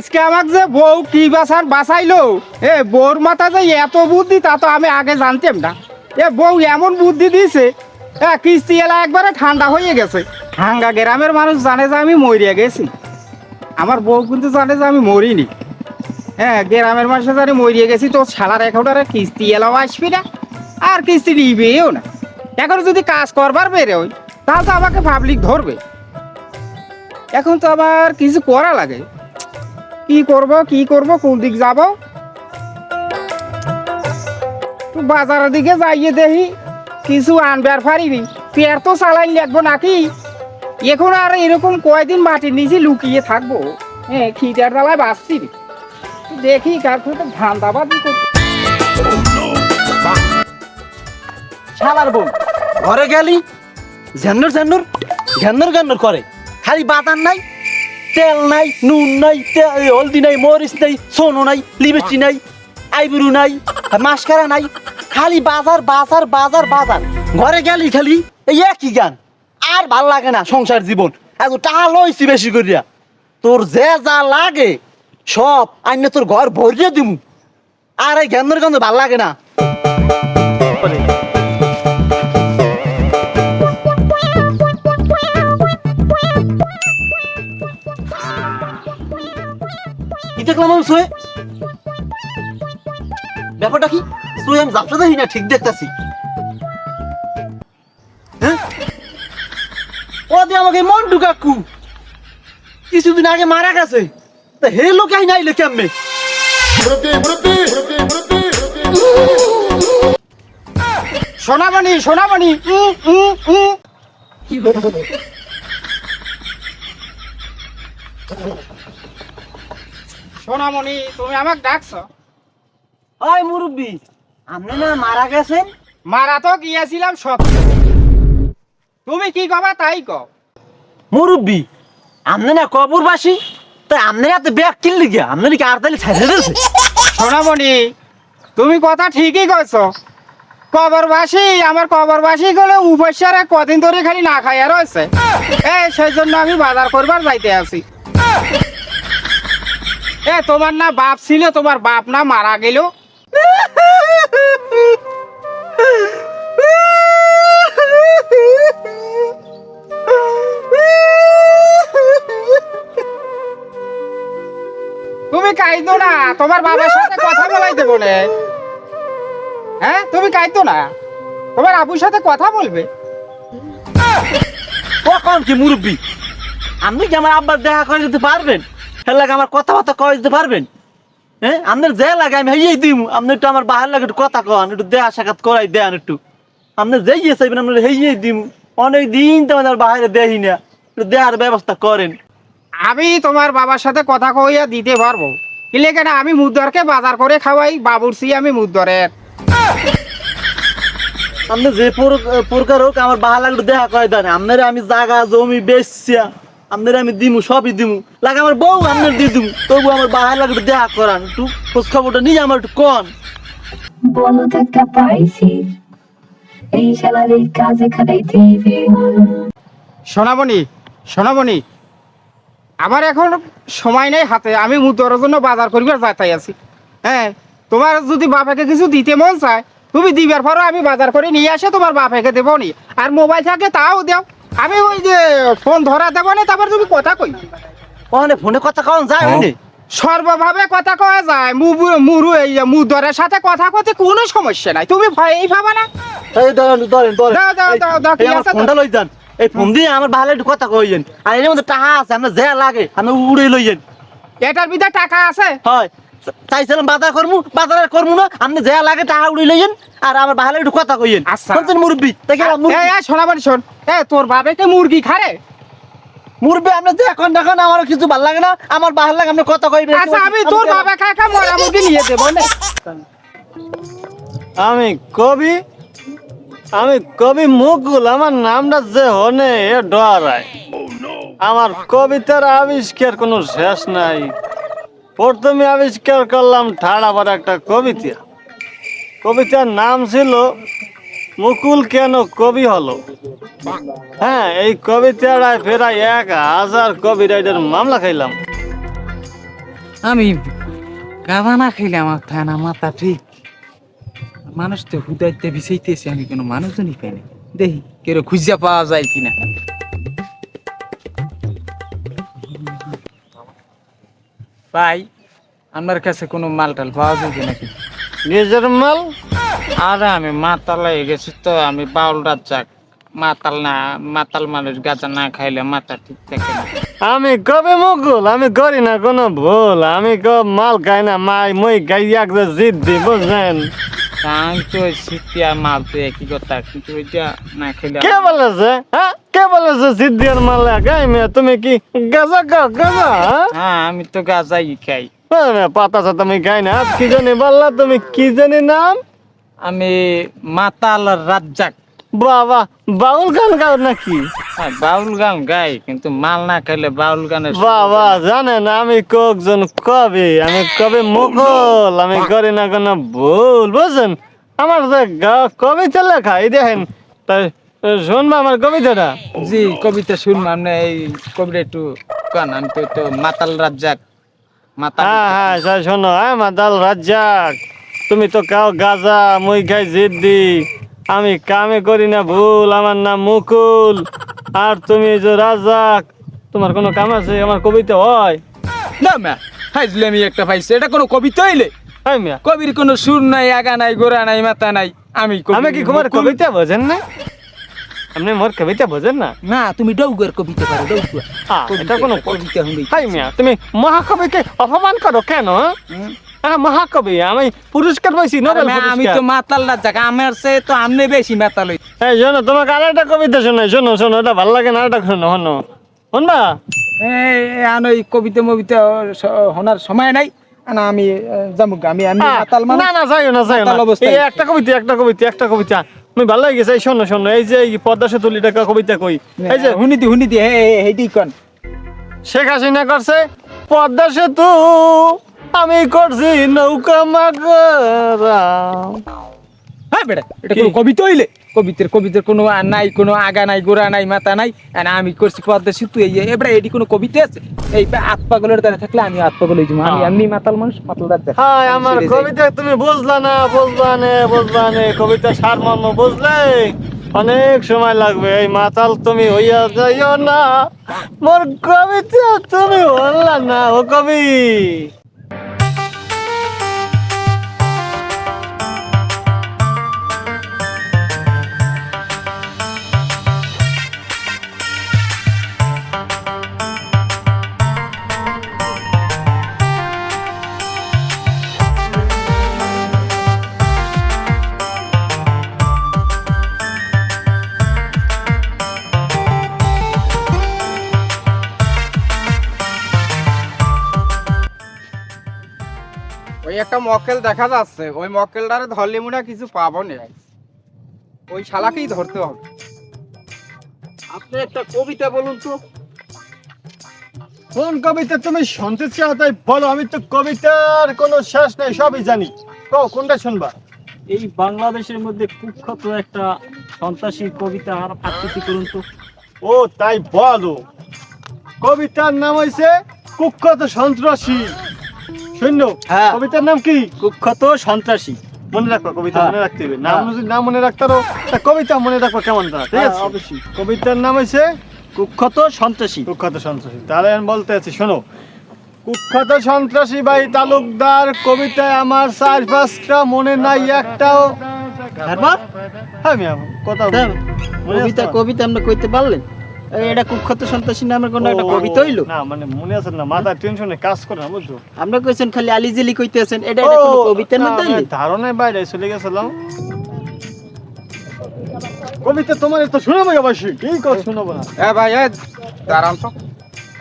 আজকে আমাক যে বউ কি বাসার বাসাইলো এ, বউর মাথা যে এত বুদ্ধি, তা তো আমি আগে জানতাম না। এ, বউ এমন বুদ্ধি দিয়েছে এ, কিস্তি এলা একবারে ঠান্ডা হয়ে গেছে। হাঙ্গা গ্রামের মানুষ জানে যে আমি মরিয়া গেছি। আমার বউ কিন্তু জানে যে আমি মরিনি। হ্যাঁ গ্রামের মানুষে জানে মরিয়ে গেছি তো ছাড়ার একাউন্টারে কিস্তি এলাও আসবি না, আর কিস্তি নিবেও না। এখন যদি কাজ করবার বেরোয় তাহলে তো আমাকে পাবলিক ধরবে। এখন তো আবার কিছু করা লাগে। কি করব কি করব, কোন দিক যাব? তো বাজারের দিকে যাইয়ে দেখি, কিছু আনবার পারিনি পেয়ার তো চালাই লাগবো নাকি? এখন আর এরকম কয়দিন মাটির নিচে লুকিয়ে থাকব? হ্যাঁ খিদার জ্বালায় বাঁচছি। দেখি কার তো ধান দাবাদি করতে শালার বোন ঘরে গেলি? ঝেন্নর ঝেন্নর ঘেন্নর ঘেন্নর করে। খালি বাদান নাই তেল নাই, নুন নাই হলদি নাই, মরিচ নাই, সোনো নাই লিপস্টি নাই, আইবুরু নাই, মাস্কারা নাই, খালি বাজার বাজার বাজার বাজার। ঘরে গেলি খালি, এই একই গান। আর ভালো লাগে না সংসার জীবন। এত টাকা লইছি বেশি করিয়া। তোর যে যা লাগে, সব আইনে তোর ঘর ভরিয়ে দিমু। আর এই গেন্দর গন্ধ ভালো লাগে না। দেখলাম আমি শুয়ে ব্যাপারটা কি? শুয়ে আমি জাপটা দেখি না? ঠিক দেখতেছি। হ্যাঁ? ও দিয়ে আমাকে মন ঢুকাকু কিছুদিন আগে মারা গেছে। তা হে লোক আই নাইলে কেমনে. সোনামণি সোনামণি উম। সোনামণি তুমি আমাকে ডাকছো? ওই মুরব্বি আপনি না মারা গেছেন? মারা তো গিয়েছিলাম সত্য তুমি কি কবা তাই কও। মুরব্বি আপনি না কবরবাসী? তাই আপনি এত ব্যাগ কিনলি গিয়া আপনি কি আর তাহলে ছেড়ে দিয়েছে সোনামণি তুমি কথা ঠিকই কইছো। কবরবাসী আমার কবরবাসী গেলে উপস্যারে কদিন ধরে খালি না খাইয়া রয়েছে। এই সেই জন্য আমি বাজার করবার যাইতে আছি এ, তোমার না বাপ ছিল, তোমার বাপ না মারা গেল। তুমি কাইতো না, তোমার বাবার সাথে কথা বলাই দেবো না হ্যাঁ তুমি কাইতো না, তোমার আবুর সাথে কথা বলবে। কখন কি মুরব্বি? আপনি কি আমার আব্বার দেখা করে যেতে পারবেন? হ্যাঁ লাগে আমার কথাবার্তা করে দিতে পারবেন? হ্যাঁ? আপনার যে লাগে আমি হেয়েই দিম। আপনি একটু আমার বাহার লাগে একটু কথা কন একটু দেয়া সাক্ষাৎ করাই দেন একটু। আপনি যেই চাইবেন আপনার হেয়েই দিম। অনেক দিন তো আমার বাইরে দেহি না। একটু দেওয়ার ব্যবস্থা করেন। আমি তোমার বাবার সাথে কথা কইয়া দিতে পারব। কিলে কেন আমি মুদ্দরকে বাজার করে খাওয়াই বাবুরসি আমি মুদ্দরের আপনি যে প্রকার হোক আমার বাহার লাগে দেখা করে দেন। আপনার আমি জায়গা জমি বেচছিয়া আপনার আমি দিমু সবই দিমু। লাগে আমার বউ আপনার দিয়ে দিমু। তবু আমার বাহার লাগে একটু দেখা করান একটু খোঁজ খবরটা নিয়ে আমার একটু কন। de casa, cadê TV? সোনামণি সোনামণি আমার এখন সময় নেই হাতে আমি মুদ্দরের জন্য বাজার করিবার যাতাই আছি। হ্যাঁ তোমার যদি বাপেকে কিছু দিতে মন চায় তুমি দিবার পরও আমি বাজার করে নিয়ে আসে তোমার বাপেকে দেবো নি। আর মোবাইল থাকে তাও দাও। আমি ওই যে ফোন ধরা দেবো না তারপর তুমি কথা কই। ওখানে ফোনে কথা কন যায় ওখানে সর্বভাবে কথা কওয়া যায়। মুবু- মুরু এই যে মুদরের সাথে কথা কতে কোনো সমস্যা নাই। তুমি ভয়েই ভাবা না। এই ধরেন ধরেন ধরেন। দাও, দাও, দাও, দাও, কি আছে? ফোনটা লই যান। এই ফোন দিয়ে আমার ভালো একটু কথা কইয়েন। আর এর মধ্যে টাকা আছে আমরা যে লাগে আমি উড়ে লইয়েন। এটার ভিতরে টাকা আছে? হয়। চাইছিলাম বাজার না আপনি যে লাগে টাকা উড়ে লইয়েন আর আমার ভালো একটু কথা কইয়েন। আচ্ছা। মুরব্বি? শোনাবানি শোন এ তোর বাবাকে মুরগি খারে? মুরব্বি আপনি যে এখন দেখেন আমার কিছু ভালো লাগে না। আমার ভালো লাগে আপনি কথা কইবেন আচ্ছা আমি তোর বাবা কাকা মরা মুরগি নিয়ে দেবো না। আমি কবি আমি কবি মুকুল আমার নামটা যে হনে এ ডরায়। আমার কবিতার আবিষ্কার কোনো শেষ নাই। প্রথমে আবিষ্কার করলাম ঠাড়াবার একটা কবিতা। কবিতার নাম ছিল, মুকুল কেন কবি হলো? হ্যাঁ এই কবিতাটায় ফেরাই এক হাজার কবিরাইটের মামলা খাইলাম। আমি গাঁজা না খাইলে আমার থাকে না মাথা ঠিক। মানুষ তো হুদাইতে বিষাইতেছে আমি কোনো মানুষজনই পাই না দেখি কেরো খুঁজা পাওয়া যায় কিনা। ভাই আপনার কাছে কোনো মাল টাল পাওয়া যাবে নাকি? নিজের মাল? আরে আমি মাতাল হয়ে গেছি তো আমি বাউল রাজ্জাক মাতাল না মাতাল মানুষ গাঁজা না খাইলে মাথা ঠিক থাকে না। আমি কবে মুকুল আমি করি না কোনো ভুল। আমি কব মাল খাই না মাই মই গাই এক জিদ দি বুঝলেন? আমি তো ওই মাল তো একই কথা কিন্তু ওইটা না খেলে কে বলেছে হ্যাঁ? কে বলেছে দিয়ার মাল? গাই মেয়ে তুমি কি গাজা খাও গাজা হ্যাঁ? হ্যাঁ আমি তো গাঁজাই খাই। আরে, পাতা সাতা আমি খাই না কি জানি বললা তুমি কি জানি নাম? আমি মাতাল রাজ্জাক। বাবা বাউল গান গাও নাকি? হ্যাঁ বাউল গান গাই কিন্তু মাল না খাইলে বাউল গানের বাবা জানেন আমি কয়েকজন কবি আমি কবি মুঘল আমি করি না কোনো ভুল বুঝছেন? আমার যে গা- কবিতা লেখা এই দেখেন তাই শুনবা আমার কবিতাটা? জি কবিতা শুনব আপনি এই কবিতা একটু কান আমি তো তো মাতাল রাজ্জাক মাতাল। হ্যাঁ হ্যাঁ শোনো হ্যাঁ মাদাল রাজ্জাক তুমি তো কাও গাজা মুই খাই জিদ্দি আমি কামে করি না ভুল আমার নাম মুকুল আর তুমি যে রাজাক তোমার কোনো কাম আছে? আমার কবিতা হয়। না ম্যা হাইজলে আমি একটা পাইছি এটা কোনো কবিতা হইলে? হ্যাঁ মিয়া। কবির কোনো সুর নাই আগা নাই গোড়া নাই মাথা নাই আমি আমি কি তোমার কবিতা বোঝেন না? আপনি মোর কবিতা বোঝেন না? না তুমি ডৌগের কবিতা পারো ডৌগুয়া এটা কোনো কবিতা শুনবি হাই মিয়া তুমি মহাকবিকে অপমান করো কেন হ্যাঁ? মহাকবি আমি পুরস্কার পাইছি নোবেল আমি তো মাতাল রাজ্জাক আমার সে তো আমনে বেশি মাতাল হই এই শোনো তোমাকে আর একটা কবিতা শোনাই শোনো শোনো এটা ভালো লাগে না একটা শোনো শোনো। শুনবা? এই আন ওই কবিতা মবিতা শোনার সময় নাই না আমি যাব আমি আমি মাতাল মানে না না যাইও না যাইও না। এই একটা কবিতা একটা কবিতা একটা কবিতা। আমি ভালো লাগে এই শোনো শোনো। এই যে এই পদ্মা সেতু লিটাকা কবিতা কই? এই যে হুনিদি হুনিদি হে হেডি কন? শেখ হাসিনা করছে পদ্মা সেতু আমি করছি নৌকা মাগরা। হ্যাঁ বেটা এটা? কোনো কবিতা হইলে? কবিতার কবিতার কোনো নাই কোনো আগা নাই গোড়া নাই মাথা নাই আর আমি করছি পদ্মা সেতু এই এবারে এটি কোনো কবিতা আছে? এই আত পাগলের দ্বারা থাকলে আমি আত পাগল হয়ে আমি হ্যাঁ। এমনি মাতাল মানুষ মাতাল রাজ্জাক হাই আমার কবিতা তুমি বুঝলা না বুঝবা নে বুঝবা নে কবিতা সারমর্ম বুঝলে? অনেক সময় লাগবে এই মাতাল তুমি হইয়া যাইও না। মোর কবিতা তুমি বললা না ও কবি। ওই একটা মক্কেল দেখা যাচ্ছে। ওই মক্কেলটারে ধরলে মনে হয় কিছু পাবো না। ওই শালাকেই ধরতে হবে। আপনি একটা কবিতা বলুন তো। কোন কবিতা তুমি শুনতে চাও তাই বলো আমি তো কবিতার কোনো শেষ নাই সবই জানি। কও কোনটা শুনবা? এই বাংলাদেশের মধ্যে কুখ্যাত একটা সন্ত্রাসী কবিতা আর আকৃতি করুন তো। ও তাই বলো। কবিতার নাম হইছে কুখ্যাত সন্ত্রাসী। শূন্য হ্যাঁ। কবিতার নাম কি? কুখ্যাত সন্ত্রাসী। মনে রাখো কবিতা হ্যাঁ। মনে রাখতে হবে। নাম হ্যাঁ। যদি না মনে রাখতে কবিতা মনে রাখো কেমন তা ঠিক হ্যাঁ, আছে? অবশ্যই। কবিতার নাম হইছে কুখ্যাত সন্ত্রাসী। কুখ্যাত সন্ত্রাসী। তাহলে আমি বলতে আছি শোনো। কুখ্যাত সন্ত্রাসী ভাই তালুকদার কবিতায় আমার চার পাঁচটা মনে নাই একটাও। হ্যাঁ মিয়া কথা কবিতা কবিতা আমরা কইতে পারলেন? এটা কুখ্যাত সন্ত্রাসী নামের কোনো একটা ও, কবিতা হইল? না মানে মনে আছে না মাথা টেনশনে কাজ করে না বুঝছ? আমরা কইছেন খালি আলিজেলি কইতেছেন এটা এটা কোনো কবিতার মধ্যে হইল? ধারণায় বাইরে চলে গেছিলাম। কবিতা তোমার তো শোনাবো অবশ্যই কি কর শোনাবো না? এ ভাই এ দাঁড়ান তো।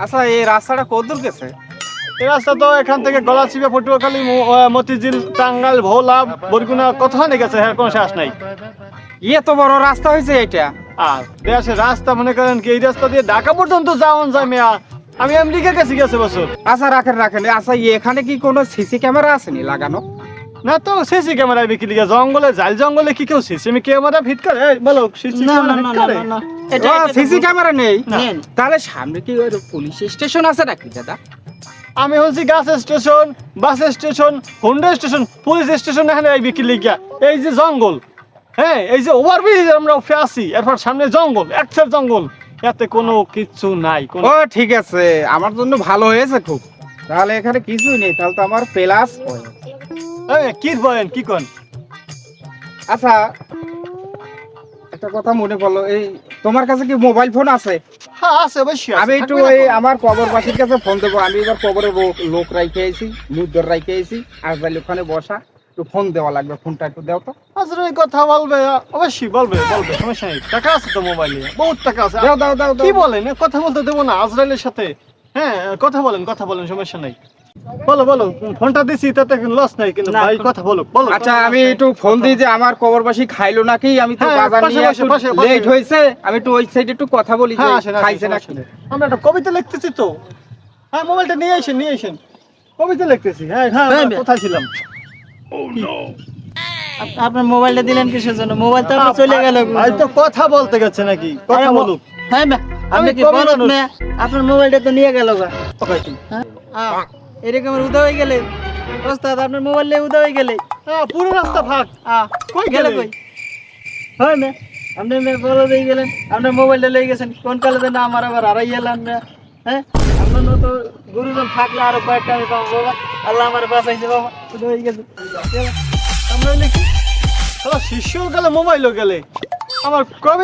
আচ্ছা এই রাস্তাটা কদ্দূর গেছে? এই রাস্তা তো এখান থেকে গলাচিপে পটুয়াখালী মতিঝিল টাঙ্গাইল ভোলা বরগুনা কোথাও নিয়ে গেছে হ্যাঁ কোনো শেষ নাই। ইয়ে তো বড় রাস্তা হয়েছে এটা আর দেশের রাস্তা মনে করেন কি এই রাস্তা দিয়ে ঢাকা পর্যন্ত যাওয়ান যায় মেয়া। আমি আমেরিকার কাছে গেছে বছর। আচ্ছা রাখেন রাখেন। আচ্ছা এখানে কি কোনো সিসি ক্যামেরা আসেনি লাগানো? না তো সিসি ক্যামেরা বিক্রি জঙ্গলে জাল জঙ্গলে কি কেউ সিসি ক্যামেরা ফিট করে? বলো সিসি না না ক্যামেরা ফিট করে? না, না এটা সিসি ক্যামেরা নেই। তাহলে সামনে কি ওই পুলিশ স্টেশন আছে নাকি দাদা? আমি হচ্ছি গাছ station bus station Honda station police station এখানে এই বিক্রি লিখিয়া। এই যে জঙ্গল হ্যাঁ এই যে ওভারব্রিজ আমরা উঠে আসি এরপর সামনে জঙ্গল একসের জঙ্গল এতে কোনো কিচ্ছু নাই ও ঠিক আছে আমার জন্য ভালো হয়েছে খুব। তাহলে এখানে কিছুই নেই তাহলে তো আমার প্লাস কি বলেন কি কন আচ্ছা একটা কথা মনে পড়ল এই তোমার কাছে কি মোবাইল ফোন আছে? হ্যাঁ আছে অবশ্যই আমি একটু ওই? আমার কবরবাসীর কাছে ফোন দেবো আমি এবার কবরে লোক- রাইখে আইছি মুদ্দর রাইখে আইছি আর ওখানে বসা। একটু ফোন দেওয়া লাগবে ফোনটা একটু দাও তো। আসলে এই কথা বলবে অবশ্যই বলবে বলবে সমস্যা নেই। টাকা আছে তো মোবাইলে বহুত টাকা আছে। দাও দাও দাও কি বলেন? কথা বলতে দেবো না আজরাইলের সাথে। হ্যাঁ কথা বলেন কথা বলেন সমস্যা নাই। বলো বলো ফোনটা দিছি তাতে লস নাই কিন্তু ভাই কথা বলো বলো আচ্ছা আমি একটু ফোন দিই যে আমার কবরবাসী খাইলো নাকি? আমি তো হ্যাঁ, বাজার নিয়ে। লেট হয়েছে। আমি একটু ওই সাইডে একটু কথা বলি যে হ্যাঁ খাইছে নাকি? আমরা একটা কবিতা লিখতেছি তো। হ্যাঁ মোবাইলটা নিয়ে আসেন নিয়ে আসেন। কবিতা লিখতেছি। হ্যাঁ হ্যাঁ হ্যাঁ, কোথায় ছিলাম? আপনার মোবাইলটা দিলেন কিসের জন্য? মোবাইল তো আপনার চলে গেল। ভাই তো কথা বলতে গেছে নাকি? কথা বলুক। হ্যাঁ আপনি কি মানুষ। ম্যা? আপনার মোবাইলটা তো নিয়ে গেল গা? হ্যাঁ? উদা হয়ে গেলে? ওস্তাদ আপনার মোবাইল নিয়ে উদা হয়ে গেলে? হ্যাঁ পুরো রাস্তা ফাঁক। কই গেল? কই? হয় ম্যা, আপনি বড় দিয়ে গেলেন। আপনার মোবাইলটা লয়ে গেছেন। কোন কালে না আমার আবার হারাই গেলাম ম্যা, হ্যাঁ? গুরুজন থাকলে আরও কয়েকটা আমি পাবো বাবা। আল্লাহ আমার বাসাইছে বাবা। হয়ে গেছে। আমরা শিষ্য গেলে, মোবাইলও গেলে। আমার কবি